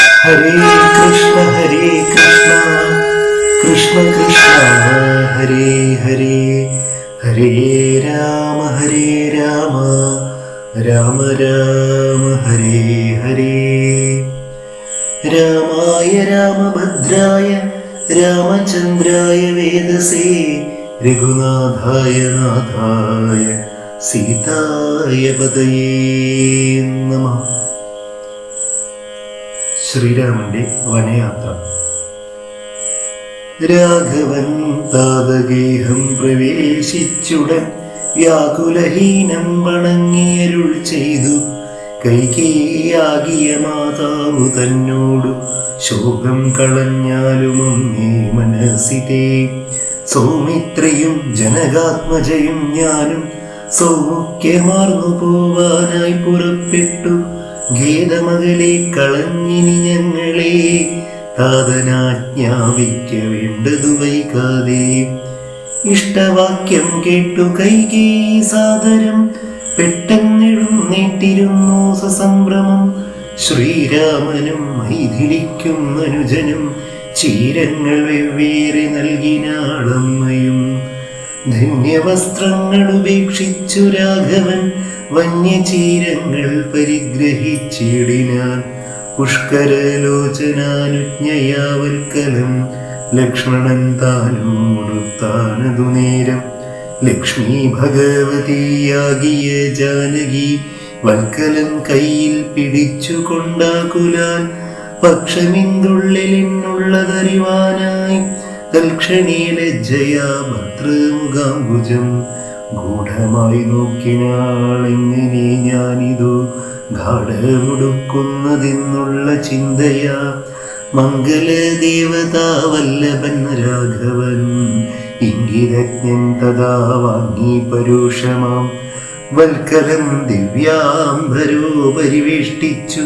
ഹരേ കൃഷ്ണ ഹരേ കൃഷ്ണ. കൃഷ്ണ കൃഷ്ണ ഹരേ ഹരേ. ഹരേ രാമ ഹരേ രാമ. രാമ രാമ ഹരേ ഹരേ. രാമായ രാമഭദ്രായ രാമചന്ദ്രായ വേദസേ. രഘുനാഥായ നാഥായ സീതായ പതയേ നമ. ശ്രീരാമന്റെ വനയാത്ര. രാഘവൻ താതഗേഹം പ്രവേശിച്ചുടൻ വ്യാകുലഹീനം വണങ്ങിയരുൾ ചെയ്തു. കൈകേയാകിയ മാതാവു തന്നോടു ശോകം കളഞ്ഞാലും അമ്മേ മനസ്സിതേ. സൗമിത്രയും ജനകാത്മജയും ഞാനും സൗമുഖ്യമാർന്നു പോവാനായി പുറപ്പെട്ടു. ഗീതമകലെ കളഞ്ഞിനി ഞങ്ങളെ. താതനാജ്ഞാപിക്ക വേണ്ടതു വൈകാതെ. ഇഷ്ടവാക്യം കേട്ടു കൈകേ സാദരം. പെട്ടെന്നെഴുന്നേറ്റിരുന്നു സസംഭ്രമം. ശ്രീരാമനും മൈഥിലിക്കും അനുജനും. ചീരങ്ങൾ വെവ്വേറെ നൽകിനാളമ്മയും. ധന്യവസ്ത്രങ്ങൾ ഉപേക്ഷിച്ചു രാഘവൻ. വന്യചീരങ്ങൾ പരിഗ്രഹിച്ചിടിനാൻ പുഷ്കരലോചനാനുജ്ഞയാവൽക്കലം ലക്ഷ്മണൻ താനോടുത്താനതു നേരം. ലക്ഷ്മി ഭഗവതിയാകിയ ജാനകി വൽക്കലം കയ്യിൽ പിടിച്ചു കൊണ്ടാകുലാൻ പക്ഷമിന്തുള്ളിലിന്നുള്ളതറിവാനായി തൽക്ഷണീ ലജ്ജയാ ഗൂഢമായി നോക്കിനാളെങ്ങനെ ഞാനിതു ഗാഠമുടുക്കുന്നതെന്നുള്ള ചിന്തയാ. മംഗല ദേവതാവല്ലഭൻ രാഘവൻ ഇംഗിതജ്ഞൻ തഥാ വാങ്ങി പരുഷമാം വൽക്കലം ദിവ്യാംബരോ പരിവേഷ്ടിച്ചു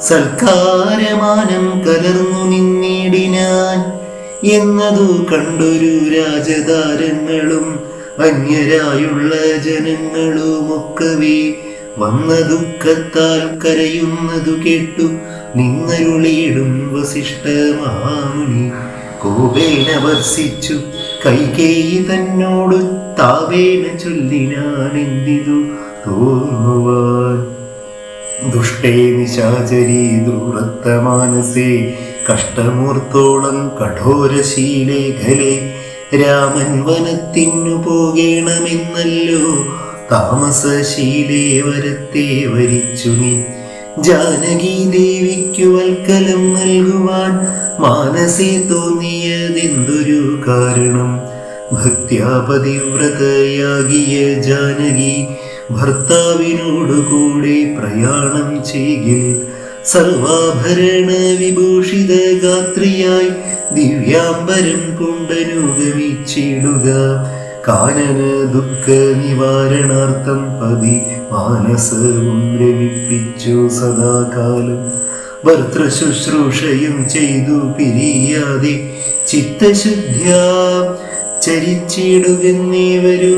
സൽക്കാരമാനം കലർന്നു നിന്നിടിനാൻ. എന്നതു കണ്ടൊരു രാജതാരങ്ങളും അന്യരായുള്ള ജനങ്ങളുമൊക്കവേ വന്ന ദുഃഖത്താൽ കരയുന്നതു കേട്ടു നിന്നരുളിയിടും വസിഷ്ഠ മഹാമുനി കോപേന വർഷിച്ചു കൈകേയി തന്നോടു താവേന ചൊല്ലിനാൻ എന്തിതു തോന്നുവാൻ. ദുഷ്ടേ നിശാചരി ദൂരത്തമാനസേ കഷ്ടമൂർത്തോളം കഠോരശീലേഖലെ രാമൻ വനത്തിനു പോകേണമെന്നല്ലോ താമസശീലേ വരത്തെ വരിച്ചു നീ. ജാനകി ദേവിക്കു വൽക്കലം നൽകുവാൻ മാനസി തോന്നിയതെന്തൊരു കാരണം? ഭക്ത്യാപതിവ്രതയാകിയ ജാനകി ഭർത്താവിനോടുകൂടി പ്രയാണം ചെയ്യിൽ സർവാഭരണ വിഭൂഷിത ഗാത്രിയായി ദിവ്യാംബരം കൊണ്ടനുഗമിച്ചിടുക കാനന ദുഃഖ നിവാരണാർത്ഥം പതി മാനസവും രമിപ്പിച്ചു സദാകാലം. ഭർത്തൃശുശ്രൂഷയും ചെയ്തു പിരിയാതെ ചിത്തശുദ്ധ്യാ ചരിച്ചിടുകന്നേവരു.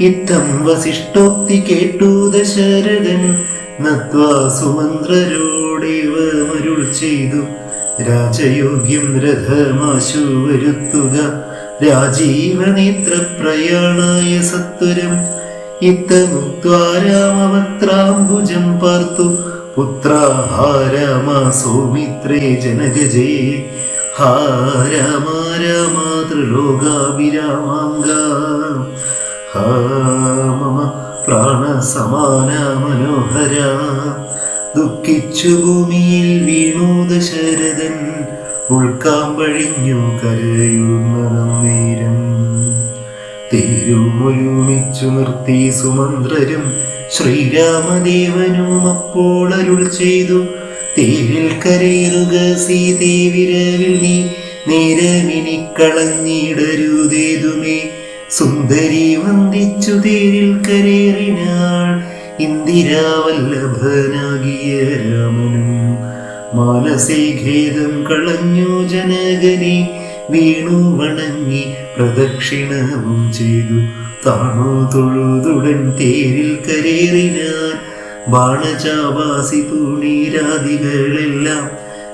ഇത്തം വസിഷ്ഠോക്തി കേട്ടു ദശരഥൻ. നത്വാ സുമന്ത്രരോടേവ മരുൾ ചെയ്തു. രാജയോഗ്യം രഥമാശു വരുത്തുക. രാജീവനേത്ര പ്രയാണായ സത്വരം ഇത്തമുക്വാരാമവത്രാംബുജം പാർത്തു. പുത്രാഹാരാമ സൗമിത്രേ ജനകജേ. ഹാ രാമ രാമ ത്രിലോകാഭിരാമാംഗ. ഹാ മമ പ്രാണസമാന മനോഹര ദുഃഖിച്ചു ഭൂമിയിൽ വീണു ദശരഥൻ ഉൾക്കാമ്പഴിഞ്ഞു കരയുന്നതും നേരം ഒരുമിച്ചു നിർത്തി സുമന്ത്രരും ശ്രീരാമദേവനും അപ്പോൾ അരുൾ ചെയ്തു. തേരിൽ കരയിലുക സീതേ നീ നേരമിനി കളഞ്ഞിടരുതേതുമേ. സുന്ദരി വന്ദിച്ചു തേരിൽ കരേറിനാൾ ഇന്ദിരാവല്ലഭനാകിയ രാമനും. മാനസിൽ ഖേദം കളഞ്ഞു ജനകനെ വീണു വണങ്ങി പ്രദക്ഷിണവും ചെയ്തു. താണു തൊഴുതുടൻ തേരിൽ കരേറിനാൻ ബാണചാവാസി തൂണീരാദികളെല്ലാം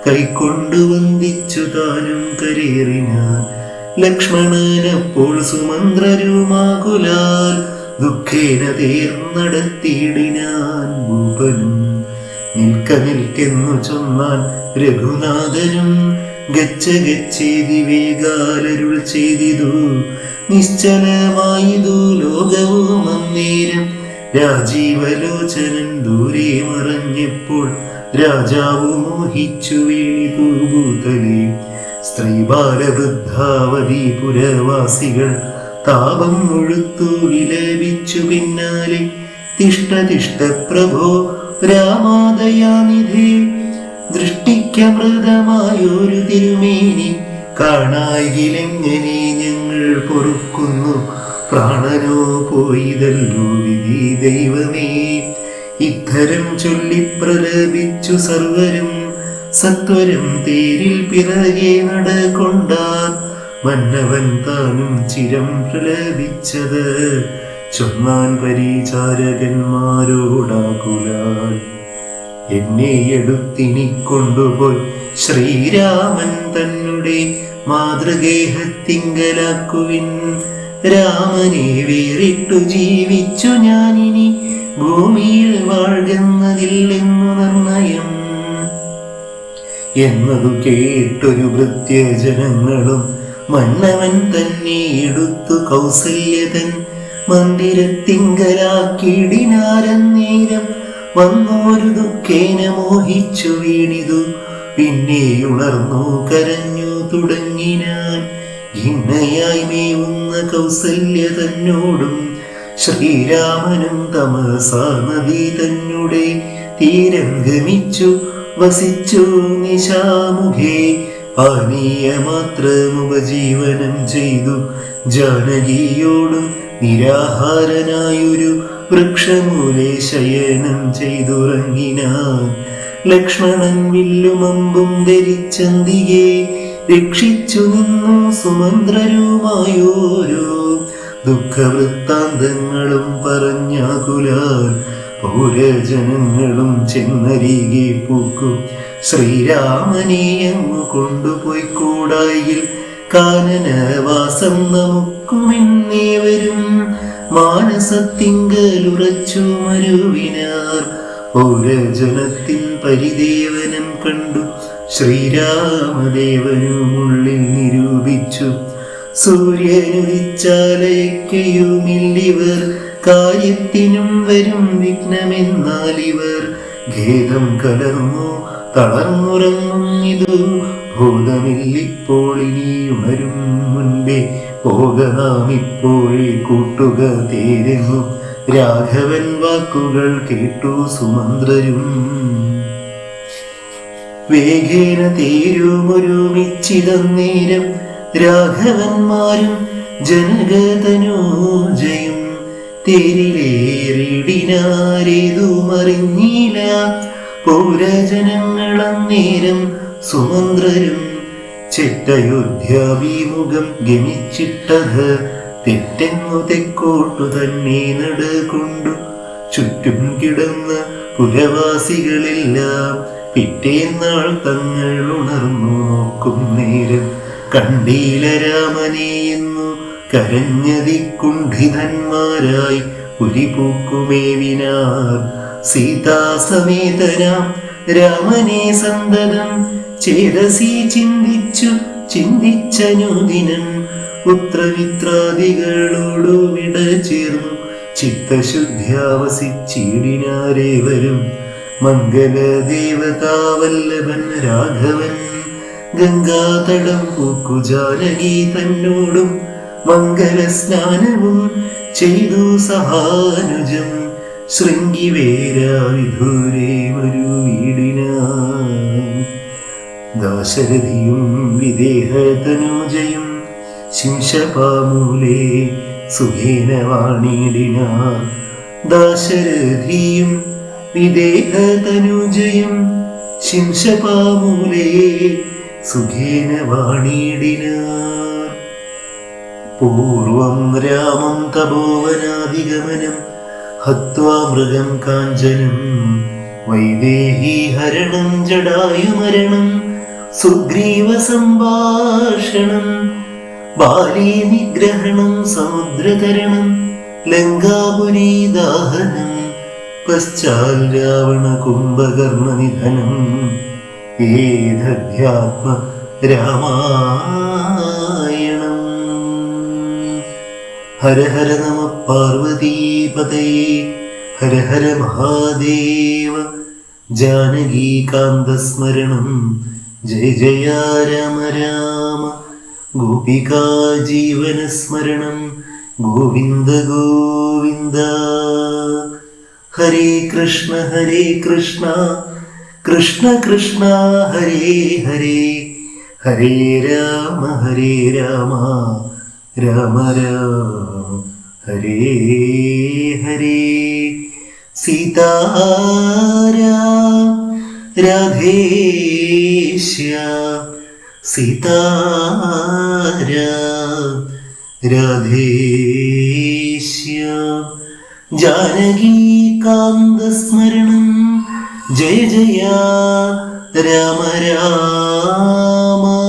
കൈക്കൊണ്ടു വന്ദിച്ചു താനും കരേറിനാൻ ലക്ഷ്മണനപ്പോൾ സുമന്ത്രരുമാകുലാൽ ദുഃഖേന തീർന്നടത്തിയിടിനാൻ ഭൂപനും. നിൽക്ക നിൽക്കെന്നു ചൊന്നാൻ രഘുനാഥനും ഗച്ഛ ഗച്ഛേതി വേഗാലരുൾ ചെയ്തിതു. നിശ്ചലമായതു ലോകവും അന്നേരം രാജീവലോചനൻ ദൂരെ മറഞ്ഞപ്പോൾ രാജാവ് മോഹിച്ചു വീണിതു ഭൂതലേ. സ്ത്രീ ബാലവൃദ്ധാവതി പുരവാസികൾ താപം മുഴുത്തു വിലപിച്ചു പിന്നാലെ. തിഷ്ട തിഷ്ട പ്രഭോ രാമാദയാനിധി ദൃഷ്ടിക്കമൃതമായൊരു തിരുമേനി കാണായിലെങ്ങനെ ഞങ്ങൾ പൊറുക്കുന്നു? പ്രാണനോ പോയിതല്ലോ വിധി ദൈവമേ. ഇത്തരം ചൊല്ലി പ്രലപിച്ചു സർവരും സത്വരം തേരിൽ പിറകെ നടകൊണ്ടാൻ മന്നവൻ താനും ചിരം പ്രലപിച്ചത്. ചൊന്നാൻ പരിചാരകന്മാരോടാകുലാൽ. എന്നെ എടുത്തിനി കൊണ്ടുപോയി ശ്രീരാമൻ തന്നെ മാതൃഗേഹത്തിങ്കലാക്കുവിൻ. രാമനെ വേറിട്ടു ജീവിച്ചു ഞാനിനി ഭൂമിയിൽ വാഴുന്നതില്ലെന്ന് എന്നതു കേട്ടൊരു വൃത്യജനങ്ങളും മന്നവൻ തന്നെ എടുത്തു കൗസല്യതൻ മന്ദിരത്തിങ്കലാക്കിടിനാരന്നേരം വന്നോരു ദുഃഖേന മോഹിച്ചു വീണിതു. പിന്നെ ഉണർന്നു കരഞ്ഞു തുടങ്ങിനാൻ ഇന്നയായി മേവുന്ന കൗസല്യ തന്നോടും ശ്രീരാമനും തമസാ നദി തന്നെ തീരം ഗമിച്ചു. വസിച്ചു നിശാമുഖേ പാനീയ മാത്രമുപജീവനം ചെയ്തു. ജാനകിയോടും നിരാഹാരനായൊരു വൃക്ഷമൂലെ ശയനം ചെയ്തുറങ്ങിനാൻ. ലക്ഷ്മണൻ വില്ലുമമ്പും ധരിച്ചന്തിയെ രക്ഷിച്ചു നിന്നു സുമന്ത്രരുമായോരോ ദുഃഖവൃത്താന്തങ്ങളും പറഞ്ഞാകുലാൽ പൗരജനങ്ങളും ചെന്നരികെ പൂക്കും. ശ്രീരാമനെ അങ്ങു കൊണ്ടുപോയി കൂടായിൽ കാനനവാസം നമുക്കുമെന്നേവരും മാനസത്തിങ്കലുറച്ചു മരുവിനാർ പൗരജനത്തിൻ പരിദേവനം കണ്ടു. ശ്രീരാമദേവനുമുള്ളിൽ നിരൂപിച്ചു. സൂര്യനുദിച്ചാലയക്കയുമില്ലിവർ കാര്യത്തിനും വരും വിഘ്നമെന്നാൽ ഇവർ ഖേദം കലർന്നു ഇതു ഭൂതമില്ലിപ്പോൾ ഇനി ഉണരും മുൻപേ. പോക ഇപ്പോഴേ കൂട്ടുക തേരുന്നു. രാഘവൻ വാക്കുകൾ കേട്ടു സുമന്ത്രരും. വേഗേന തേരുമൊരുമിച്ചിതന്നേരം രാഘവന്മാരും ജനകതനൂജയും തേരിലേറിടിനാരേതുമറിഞ്ഞില്ല പൗരജനങ്ങളന്നേരം സുമന്ത്രരും ചിട്ടയോധ്യാഭിമുഖം ഗമിച്ചിട്ടത് തെറ്റെങ്ങു തെക്കോട്ടു തന്നെ നടകൊണ്ടു. ചുറ്റും കിടന്ന പുരവാസികളെല്ലാം പിറ്റേന്നാൾ തങ്ങൾ ഉണർന്നു നോക്കും നേരം. കണ്ടീല എന്നു കരഞ്ഞതി കുണ്ഠിതന്മാരായി ഉരിപൂക്കുമേവിനാർ സീതാസമേതരാം രാമനെ സന്തതം ചേതസി ചിന്തിച്ചു ചിന്തിച്ചനുദിനം. പുത്രമിത്രാദികളോടു വിട ചേർന്നു ചിത്തശുദ്ധ്യാവസിച്ചിടിനാരേവരും മംഗലദേവതാവല്ലഭൻ രാഘവൻ ഗംഗാതടം പൂക്കു തന്നോടും മംഗലസ്നാനവും ചെയ്തു സഹാനുജം. ശൃംഗിവേരാവിധൂരേ ഒരു വീടിന ദാശരഥിയും വിദേഹതനുജയും ശിംശപാമൂലേ സുഖേന വാണിടിന. ദാശരഥിയും വിദേഹതനുജയും ശിംശപാമൂലേ സുഖേന വാണിടിനാർ പൂർവം രാമം തപോവനാധിഗമനം ഹത്വാ മൃഗം കാഞ്ചനം വൈദേഹി ഹരണം ജടായുമരണം സുഗ്രീവ സംഭാഷണം ബാലീ നിഗ്രഹണം സമുദ്രതരണം ലങ്കാപുരി ദാഹനം പശ്ചാൽ രാവണ കുംഭകർണ നിധനം ഏതധ്യാത്മ രാമായണം. ഹര ഹര നമ പാർവതീപതേ ഹര ഹര മഹാദേവ ജാനകീകാന്തസ്മരണം ജയ ജയ രാമ രാമ ഗോപികാ ജീവനസ്മരണം ഗോവിന്ദ ഗോവിന്ദ. ഹരേ കൃഷ്ണ ഹരേ കൃഷ്ണ കൃഷ്ണ കൃഷ്ണ ഹരേ ഹരേ ഹരേ രാമ ഹരേ രാമ രാമ രാമ. ഹരേ ഹരേ. സീതാരാം രാധേശ്യാം. സീതാരാം രാധേശ്യാം. ജാനകീകാന്തസ്മരണം ജയ ജയ രാമ രാമ.